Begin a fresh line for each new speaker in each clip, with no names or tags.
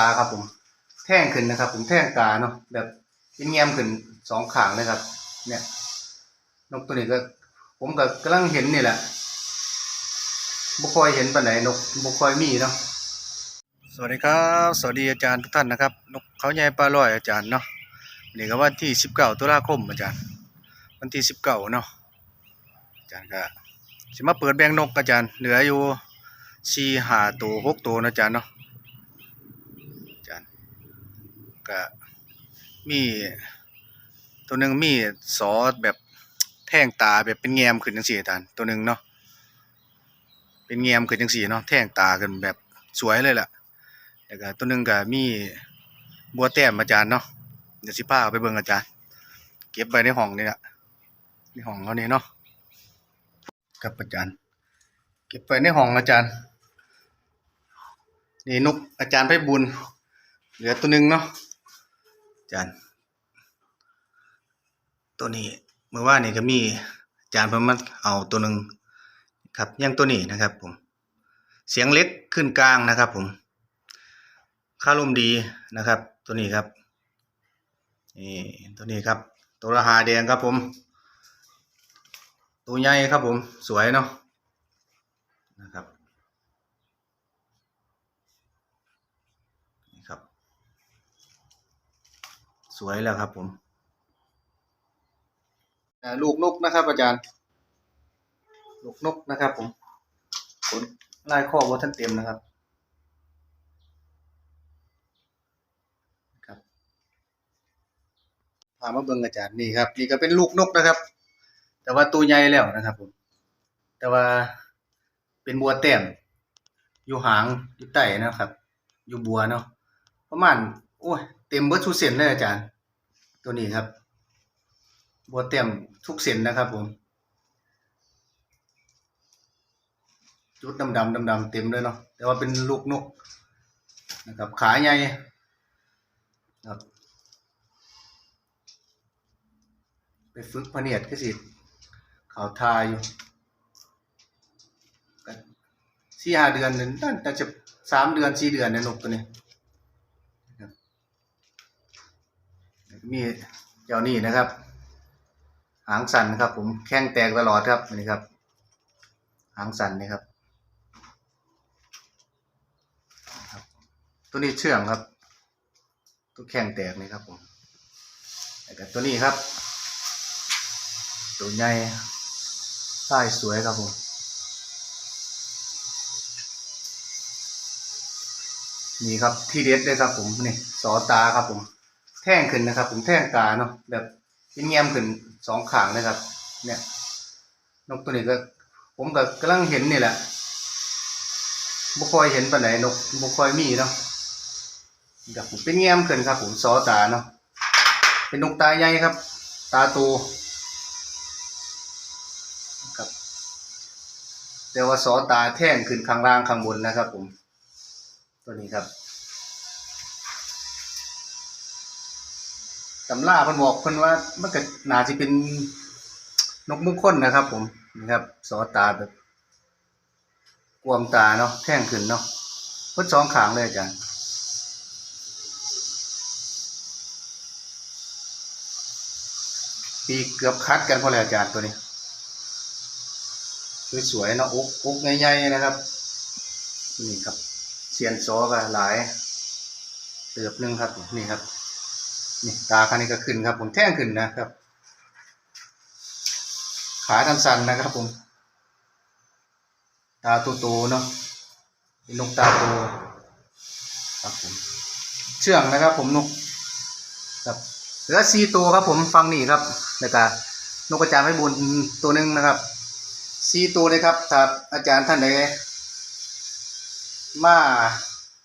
ตาครับผมแท่งขึ้นนะครับ ผมแท่งตาเนาะแบบเป็นแง้มขึ้นสองขางเลยครับ เนี่ยนกตัวนี้ก็ ผมก็กำลังเห็นนี่แหละบ่ค่อยเห็นปานไหนนกบ่ค่อยมีเนาะสวัสดีครับ สวัสดีอาจารย์ทุกท่านนะครับ นกเขาใหญ่ปลาลอยอาจารย์เนาะนี่ก็วันที่19ตุลาคมอาจารย์ วันที่19เก้าเนาะอาจารย์ก็สิมาเปิดแบงนกอาจารย์ เหลืออยู่สี่ห้าตัวหกตัวนะอาจารย์เนาะอาจารย์ ก็มีตัวหนึ่งมีสอแบบแท่งตาแบบเป็นแงมขึ้นจังซี่อาจารย์ตัวหนึ่งเนาะเป็นแงมขึ้นจังซี่เนาะแท่งตาขึ้นแบบสวยเลยล่ะแล้วก็ตัวหนึ่งก็มีบัวแต้มอาจารย์เนาะเดี๋ยวสิพาเอาไปเบิ่งอาจารย์ เก็บไว้ในห้องนี่แหละในห้องเขานี่เนาะครับอาจารย์ เก็บไว้ในห้องอาจารย์นี่นกอาจารย์ไพบุญเหลือตัวหนึ่งเนาะ จารย์ ตัวนี้เมื่อวานนี่ก็มีอาจารย์พิ่นมาเอาตัวหนึ่งครับยังตัวนี้นะครับผม เสียงเล็กขึ้นกลางนะครับ ผมค่าลมดีนะครับ ตัวนี้ครับนี่ตัวนี้ครับ ตัวราหาแดงครับผม ตัวใหญ่ครับผมสวยเนาะนะครับนี่ครับ สวยแล้วครับผมลูกนกนะครับ อาจารย์ ลูกนกนะครับ ผมขนลายข้อว่าท่านเต็มนะครับครับพามาเบิ่งอาจารย์นี่ครับ นี่ก็เป็นลูกนกนะครับ แต่ว่าตัวใหญ่แล้วนะครับผมแต่ว่าเป็นบัวแต้มอยู่หางอยู่ใต้นะครับ อยู่บัวเนาะประมาณโอ้ย ต็มเบิดทุกเส้นเลยอาจารย์ ตัวนี้ครับบัวเต็มทุกเส้นนะครับผม จุดดำดำดำดำเต็มเลยเนาะแต่ว่าเป็นลูกนกนะครับ ขาใหญ่ครับ ไปฝึกพเนียดก็สิเขาวทาอยู่สี่ห้าเดือนนึงน่าจะสามเดือนสี่เดือนในนกตัวนี้นะครับ มีเจ้านี่นะครับ หางสันนะครับ ผมแข้งแตกตลอดครับนี่ครับ หางสันนี่ครับ ตัวนี้เชื่องครับ ตัวแข้งแตกนี่ครับผมแล้วก็ตัวนี้ครับ ตัวใหญ่ใต้สวยครับผมนี่ครับที่เด็ดเลยครับผมนี่สอตาครับผม แท่งขึ้นนะครับ ผมแท่งตาเนาะแบบเป็นแง้มขึ้นสองขางเลยครับ เนี่ยนกตัวนี้ก็ ผมก็กำลังเห็นนี่แหละบ่ค่อยเห็นปานไหนนกบ่ค่อยมีเนาะครับผมเป็นแง้มขึ้นครับ ผมสอตาเนาะเป็นนกตาใหญ่ครับ ตาโตครับ แต่ว่าสอตาแท่งขึ้นข้างล่างข้างบนนะครับ ผม ตัวนี้ครับำราเพิ่นบอกเพิ่นว่ามันก็น่าสิเป็นนกมงคลนนะครับ ผมนะครับสอตาแบบกวมตาเนาะแท่งขึ้นเนาะพิ่นสองขางเลยอาจารย์ปีเกือบคัดกันพอแล้วอาจารย์ตัวนี้สวยๆเนาะอกอกใหญ่ๆนะครับ นี่ครับเสียนซอก็หลายเติบหนึงครับนี่ครับ นี่ตาคันนี้ก็ขึ้นครับ ผมแท่งขึ้นนะครับ ขาสั้นๆนะครับ ผม ตาโตๆเนาะนกตาโตครับผมเชื่องนะครับ ผมนกครับเหลือสีตัวครับ ผมฟังนี่ครับแล้วก็นกกระจาไม่บุญตัวหนึ่งนะครับสีตัวเลยครับถ้าอาจารย์ท่านใดมา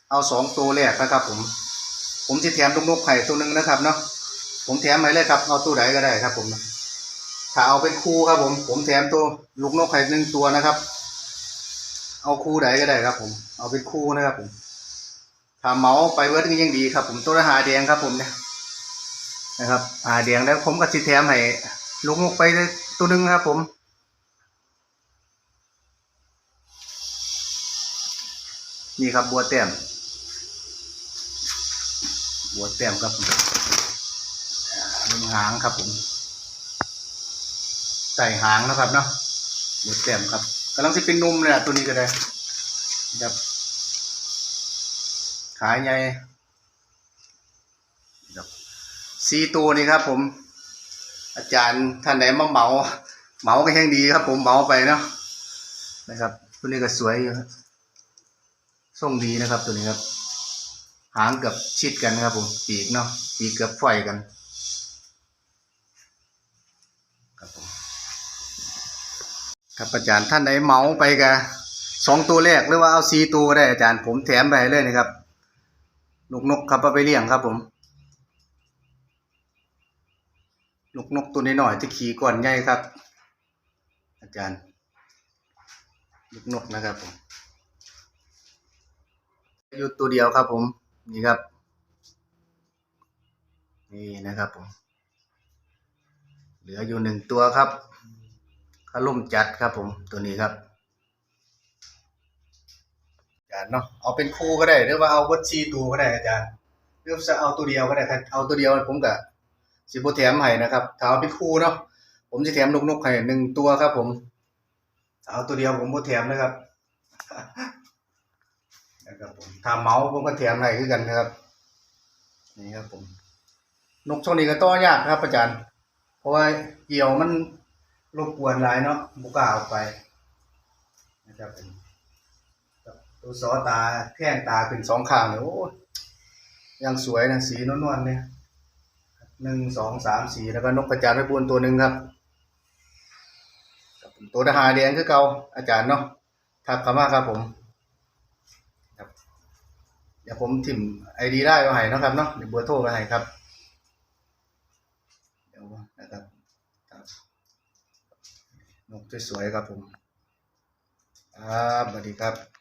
เอาสองตัวแรกนะครับ ผม ผมจะแถมลูกนกไข่ตัวหนึ่งนะครับเนาะผมแถมไปเลยครับเอาตัวไหนก็ได้ครับ ผมถ้าเอาเป็นคู่ครับ ผม ผมแถมตัวลูกนกไข่หนึ่งตัวนะครับ เอาคู่ไหนก็ได้ครับ ผม เอาเป็นคู่นะครับ ผมถ้าเมาไปเวิร์ดก็ยังดีครับ ผมตัวละหาแดงครับ ผมเนี่ยนะครับหาแดงแล้วผมก็สิแถมให้ลูกนกไปตัวหนึ่งครับ ผมนี่ครับบัวแต้ม หัวแต้มครับผมหนังหางครับผมใส่หางนะครับเนาะหัวแต้มครับกำลังจะเป็นนุ่มเลยอะตัวนี้ก็ได้ครับขายใหญ่ครับสีตัวนี้ครับ ผม อาจารย์ท่านไหนมาเหมา เหมาก็ยังดีครับ ผมเหมาไปเนาะนะครับ ตัวนี้ก็สวยอยู่ครับทรงดีนะครับตัวนี้ครับ หางกับชิดกันครับผมปีกเนาะปีกกือบไฟกันครับผมครับอาจารย์ท่านไหนเมาไปกะสองตัวแรกหรือว่าเอาสีตัวได้อาจารย์ผมแถมไปเลยนะครับนกนกครับเอาไปเลี้ยงครับผมนกนกตัวนี้หน่อยที่ขี่ก่อนใหญ่ครับ อาจารย์นกนกนะครับผมอยู่ตัวเดียวครับผม นี่ครับ นี่นะครับผมเหลืออยู่หนึ่งตัวครับขลุ่มจัดครับผมตัวนี้ครับอาจารย์เนาะเอาเป็นคู่ก็ได้ หรือว่าเอาวัดชีตัวก็ได้อาจารย์หรือจะเอาตัวเดียวก็ได้ครับเอาตัวเดียวผมกับสิบแถมให้นะครับถ้าเอาเป็นคู่เนาะผมจะแถมนกนกให้หนึ่งตัวครับ ผมเอาตัวเดียวผมโบแถมนะครับ นะครับผมถ้าเมาส์ผมก็แถมให้คือกันนะครับ นี่ครับผม นกช่วงนี้ก็ต้อยากครับอาจารย์ เพราะว่าเกี่ยวมันรบกวนหลายเนาะบุกล้าเอาไป นะครับผมตัวซอตาแท่งตาเป็นสองข้างเลยโอ้ยยังสวยนะสีนวลๆเนี่ยหนึ่งสองสามสี่แล้วก็นกกระจาดไปบนตัวหนึ่งครับตัวทหารแดงคือเก่าอาจารย์เนาะทักเข้ามาครับผม ดี๋ยวผมถิ่มไอดีได้ก็ให้นะครับเนาะเดี๋ยวเบอร์โทรก็ให้ครับ เดี๋ยวนะครับครับนกสวยๆครับผม ครับสวัสดีครับ